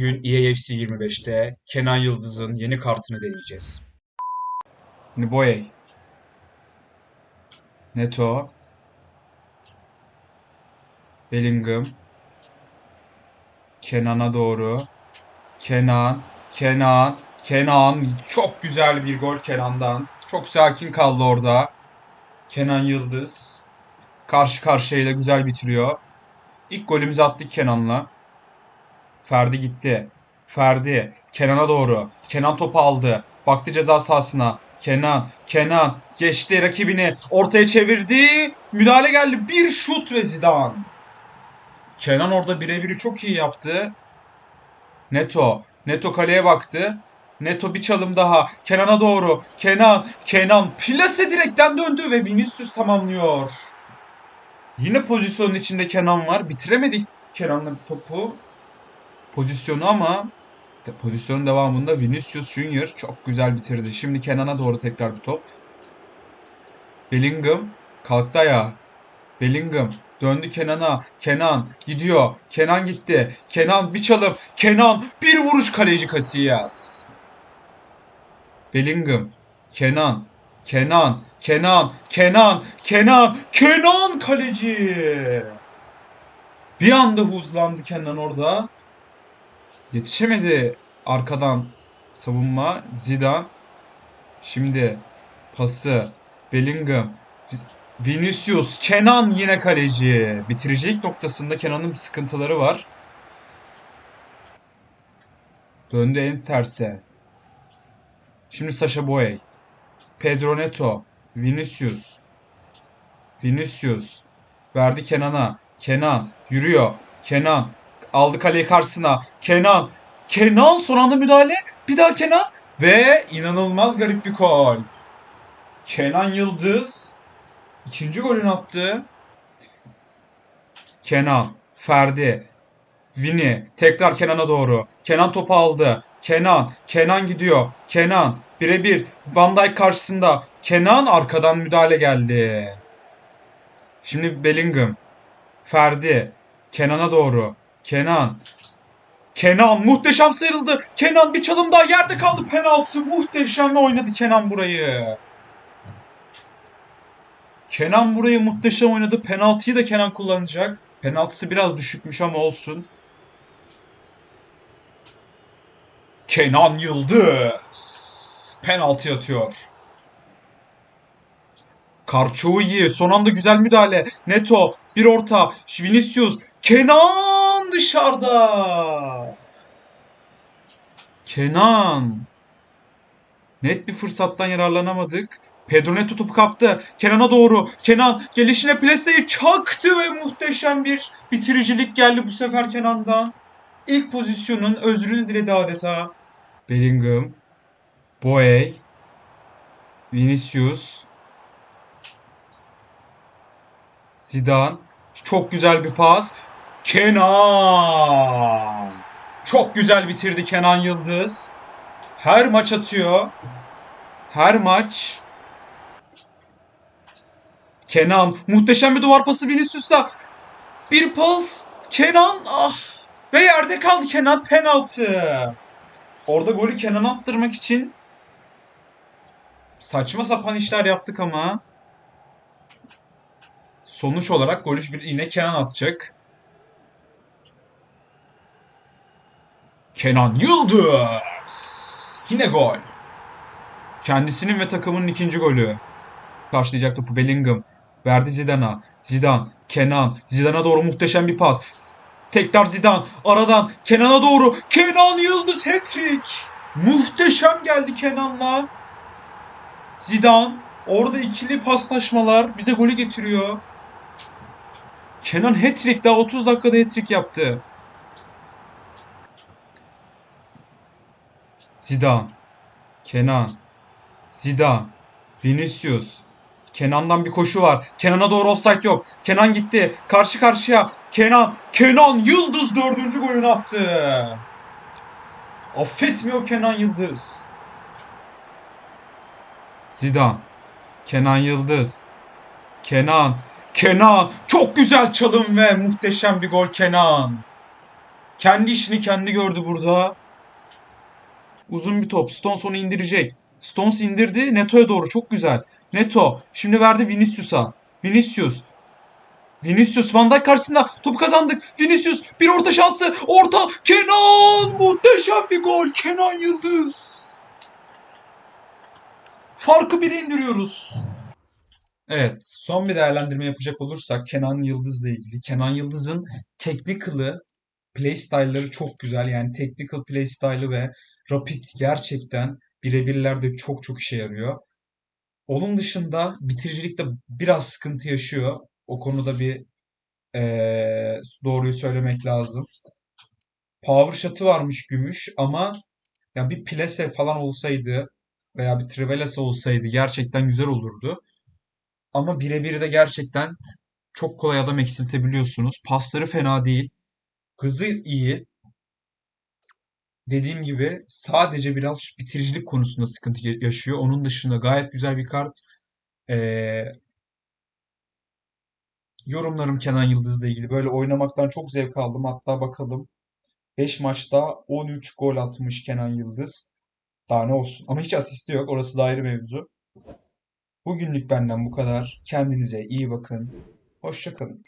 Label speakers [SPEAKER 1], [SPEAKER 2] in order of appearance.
[SPEAKER 1] Bugün EAFC 25'te Kenan Yıldız'ın yeni kartını deneyeceğiz. Niboye. Neto. Bellingham. Kenan'a doğru. Kenan. Kenan. Kenan. Çok güzel bir gol Kenan'dan. Çok sakin kaldı orada. Kenan Yıldız. Karşı karşıyayla güzel bitiriyor. İlk golümüzü attık Kenan'la. Ferdi gitti. Ferdi Kenan'a doğru. Kenan topu aldı. Baktı ceza sahasına. Kenan, Kenan geçti rakibini. Ortaya çevirdi. Müdahale geldi. Bir şut ve Zidane. Kenan orada birebiri çok iyi yaptı. Neto. Neto kaleye baktı. Neto bir çalım daha. Kenan'a doğru. Kenan, Kenan plase direkten döndü ve Vinicius tamamlıyor. Yine pozisyonun içinde Kenan var. Bitiremedik Kenan'la topu pozisyonu ama de- pozisyonun devamında Vinicius Junior çok güzel bitirdi. Şimdi Kenan'a doğru tekrar bir top. Bellingham kalktı ayağa. Bellingham döndü Kenan'a. Kenan gidiyor. Kenan gitti. Kenan bir çalım. Kenan bir vuruş kaleci Casillas. Bellingham. Kenan. Kenan. Kenan. Kenan. Kenan. Kenan kaleci. Bir anda hızlandı Kenan orada. Yetişemedi arkadan savunma. Zidane. Şimdi pası. Bellingham. Vinicius. Kenan yine kaleci. Bitiricilik noktasında Kenan'ın sıkıntıları var. Döndü en terse. Şimdi Sasha Boye. Pedro Neto. Vinicius. Vinicius. Verdi Kenan'a. Kenan yürüyor. Kenan aldı kaleyi karşısına. Kenan. Kenan son anda müdahale. Bir daha Kenan. Ve inanılmaz garip bir gol. Kenan Yıldız ikinci golünü attı. Kenan, Ferdi, Vini tekrar Kenan'a doğru. Kenan topu aldı. Kenan, Kenan gidiyor. Kenan birebir Van Dijk karşısında. Kenan arkadan müdahale geldi. Şimdi Bellingham. Ferdi. Kenan'a doğru. Kenan. Kenan muhteşem sıyrıldı. Kenan bir çalım daha yerde kaldı. Penaltı. Muhteşem oynadı Kenan burayı. Kenan burayı muhteşem oynadı. Penaltıyı da Kenan kullanacak. Penaltısı biraz düşükmüş ama olsun. Kenan Yıldız. Penaltı atıyor. Karçoğu'yu son anda güzel müdahale. Neto bir orta. Vinicius. Kenan dışarıda. Kenan. Net bir fırsattan yararlanamadık. Pedro Neto topu kaptı. Kenan'a doğru. Kenan gelişine plaseyi çaktı ve muhteşem bir bitiricilik geldi bu sefer Kenan'dan. İlk pozisyonun özrünü diledi adeta. Bellingham. Boey. Vinicius. Zidane. Çok güzel bir pas. Kenan. Çok güzel bitirdi Kenan Yıldız. Her maç atıyor. Her maç. Kenan. Muhteşem bir duvar pası Vinicius'ta. Bir pas. Kenan. Ah. Ve yerde kaldı Kenan. Penaltı. Orada golü Kenan'a attırmak için saçma sapan işler yaptık ama sonuç olarak golü bir yine Kenan atacak. Kenan Yıldız. Yine gol. Kendisinin ve takımının ikinci golü. Karşılayacak topu Bellingham. Verdi Zidane'a. Zidane, Kenan. Zidane'a doğru muhteşem bir pas. Tekrar Zidane. Aradan Kenan'a doğru. Kenan Yıldız hat-trick. Muhteşem geldi Kenan'la. Zidane. Orada ikili paslaşmalar bize golü getiriyor. Kenan hat-trick daha 30 dakikada hat-trick yaptı. Zidane. Kenan. Zidane. Vinicius. Kenan'dan bir koşu var. Kenan'a doğru offside yok. Kenan gitti. Karşı karşıya. Kenan. Kenan Yıldız dördüncü golünü attı. Affetmiyor Kenan Yıldız. Zidane. Kenan Yıldız. Kenan. Kenan. Çok güzel çalım ve muhteşem bir gol Kenan. Kendi işini kendi gördü burada. Uzun bir top. Stones onu indirecek. Stones indirdi. Neto'ya doğru. Çok güzel. Neto. Şimdi verdi Vinicius'a. Vinicius. Vinicius Van Dijk karşısında topu kazandık. Vinicius bir orta şansı. Orta. Kenan. Muhteşem bir gol. Kenan Yıldız. Farkı bire indiriyoruz. Evet. Son bir değerlendirme yapacak olursak Kenan Yıldız'la ilgili. Kenan Yıldız'ın technical'ı, play style'ları çok güzel. Yani technical play style'ı ve rapid gerçekten birebirlerde çok çok işe yarıyor. Onun dışında bitiricilikte biraz sıkıntı yaşıyor. O konuda bir eee, doğruyu söylemek lazım. Power shot'ı varmış gümüş ama ya bir plase falan olsaydı veya bir trivelase olsaydı gerçekten güzel olurdu. Ama birebir de gerçekten çok kolay adam eksiltebiliyorsunuz. Pasları fena değil. Hızı iyi. Dediğim gibi sadece biraz bitiricilik konusunda sıkıntı yaşıyor. Onun dışında gayet güzel bir kart. Ee, yorumlarım Kenan Yıldız'la ilgili. Böyle oynamaktan çok zevk aldım. Hatta bakalım 5 maçta 13 gol atmış Kenan Yıldız. Daha ne olsun. Ama hiç asisti yok. Orası da ayrı mevzu. Bugünlük benden bu kadar. Kendinize iyi bakın. Hoşça kalın.